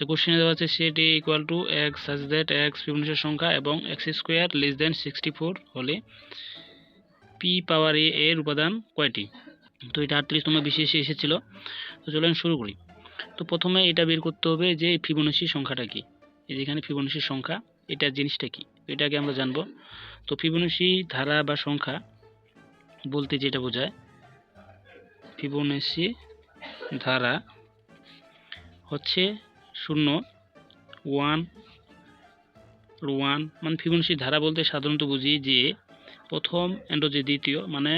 যে কোশ্চেনে দেওয়া আছে set A equal to X such that X ফিবোনাচির সংখ্যা এবং X square less than sixty four হলে পি পাওয়ার এ এর উপাদান কয়টি? তো এটা আটত্রিশতম বিশেষে এসেছিল। তো চলেন শুরু করি। তো প্রথমে এটা বের করতে হবে যে ফিবোনাচি সংখ্যাটা কি? এই যেখানে ফিবোনাচির সংখ্যা, এটা জিনিসটা কি? এটাকে আমরা জানব। তো ফিবোনাচি ধারা বা সংখ্যা বলতে যেটা বোঝায় ফিবোনাচি ধারা হচ্ছে শূন্য, ওয়ান ওয়ান মানে ফিবোনাচি ধারা বলতে সাধারণত বুঝি যে প্রথম এন্ড যে দ্বিতীয় মানে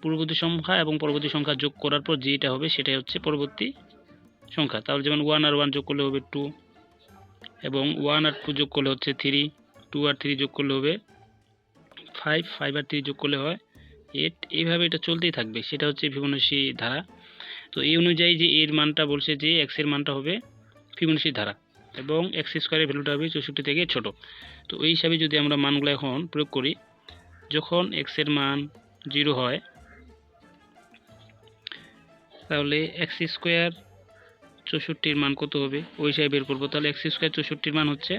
পূর্ববর্তী সংখ্যা এবং পরবর্তী সংখ্যা যোগ করার পর যেটা হবে সেটাই হচ্ছে পরবর্তী সংখ্যা। তাহলে যেমন ওয়ান আর ওয়ান যোগ করলে হবে টু এবং ওয়ান আর টু যোগ করলে হচ্ছে থ্রি টু আর থ্রি যোগ করলে হবে ফাইভ ফাইভ আর থ্রি যোগ করলে হয় এইট এইভাবে এটা চলতেই থাকবে, সেটা হচ্ছে ফিবোনাচি ধারা। তো এই অনুযায়ী যে এর মানটা বলছে যে এক্সের মানটা হবে ফিবোনাচি ধারা এবং এক্স স্কোয়ারের ভ্যালুটা হবে চৌষট্টি থেকে ছোট। তো এই হিসাবে যদি আমরা মানগুলো এখন প্রয়োগ করি, যখন এক্সের মান জিরো হয়, তাহলে এক্স স্কোয়ার চৌষট্টির মান কত হবে? ওই হিসাবে বের করব। তাহলে এক্স স্কোয়ার চৌষট্টির মান হচ্ছে,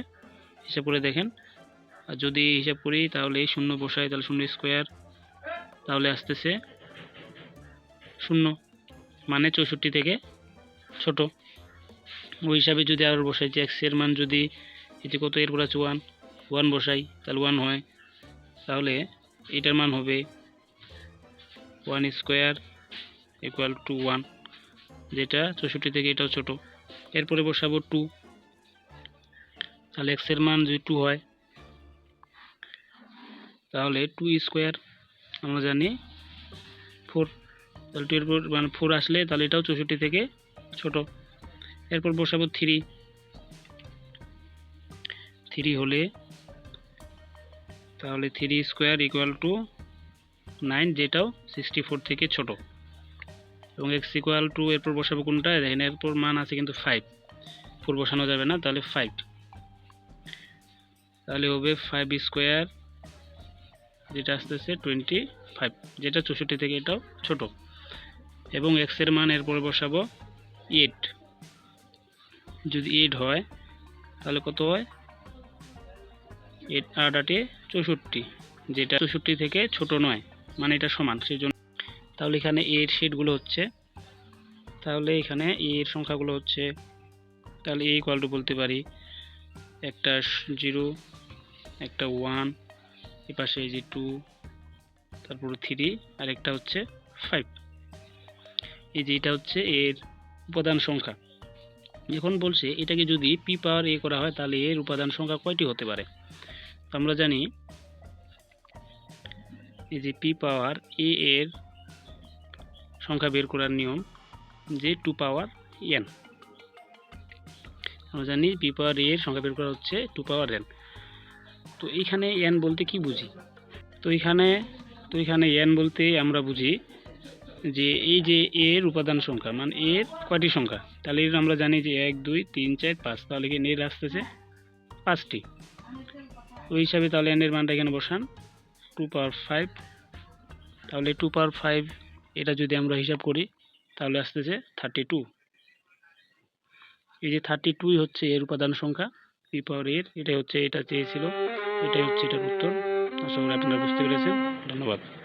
হিসাব করে দেখেন। আর যদি হিসাব করি, তাহলে শূন্য বসাই তাহলে শূন্য স্কোয়ার, তাহলে আসতেছে শূন্য মানে চৌষট্টি থেকে ছোট। ওই হিসাবে যদি আবার বসাই যে এক্সের মান যদি এটি কত? এরপর আছে ওয়ান ওয়ান বসাই, তাহলে ওয়ান হয়। তাহলে এটার মান হবে one square equal to one যেটা চৌষট্টি থেকে এটাও ছোট। এরপরে বসাবো টু তাহলে এক্সের মান যদি টু হয়, তাহলে টু স্কোয়ার আমরা জানি ফোর তাহলে টু এরপর মানে ফোর আসলে তাহলে এটাও চৌষট্টি থেকে ছোট। এরপর বসাবো থ্রি। থ্রি হলে তাহলে three square equal to nine যেটাও সিক্সটি ফোর থেকে ছোট। এবং এক্স ইকুয়াল টু এরপর বসাবো কোনটা? দেখেন, এরপর মান আছে কিন্তু ফাইভ ফোর বসানো যাবে না, তাহলে ফাইভ তাহলে হবে ফাইভ স্কোয়ার যেটা আসতেছে টোয়েন্টি ফাইভ যেটা চৌষট্টি থেকে এটাও ছোট। এবং এক্সের মান এরপরে বসাবো এইট যদি এইট হয়, তাহলে কত হয়? এইট আট আটে চৌষট্টি, যেটা চৌষট্টি থেকে ছোট নয় মানে এটা সমান সেই জন্য তাহলে এখানে এর শেডগুলো হচ্ছে। তাহলে এখানে এর সংখ্যাগুলো হচ্ছে, তাহলে এই কলটু বলতে পারি, একটা জিরো একটা ওয়ান এ পাশে যে টু তারপর থ্রি আর একটা হচ্ছে ফাইভ এই যে এটা হচ্ছে এর উপাদান সংখ্যা। এখন বলছে, এটাকে যদি পি পাওয়ার এ করা হয়, তাহলে এর উপাদান সংখ্যা কয়টি হতে পারে? আমরা জানি, এই যে পি পাওয়ার এ এর সংখ্যা বের করার নিয়ম যে টু পাওয়ার এন। আমরা জানি পি পাওয়ার এ এর সংখ্যা বের করা হচ্ছে টু পাওয়ার এন। তো এইখানে এন বলতে কি বুঝি? তো এখানে তো এখানে এন বলতে আমরা বুঝি যে এই যে এর উপাদান সংখ্যা মানে এর কয়টি সংখ্যা? তাহলে এর আমরা জানি যে এক, দুই, তিন, চার, পাঁচ, তাহলে কি এর আসতেছে? পাঁচটি। ওই হিসাবে তাহলে এনের মানটা এখানে বসান। টু পাওয়ার ফাইভ তাহলে টু পাওয়ার ফাইভ এটা যদি আমরা হিসাব করি, তাহলে আসতেছে থার্টি টু এই যে থার্টি টুই হচ্ছে এর উপাদান সংখ্যা পি পাওয়ার এর। এটাই হচ্ছে, এটা চেয়েছিল। এটাই হচ্ছে এটার উত্তর। আশা করি আপনারা বুঝতে পেরেছেন। ধন্যবাদ।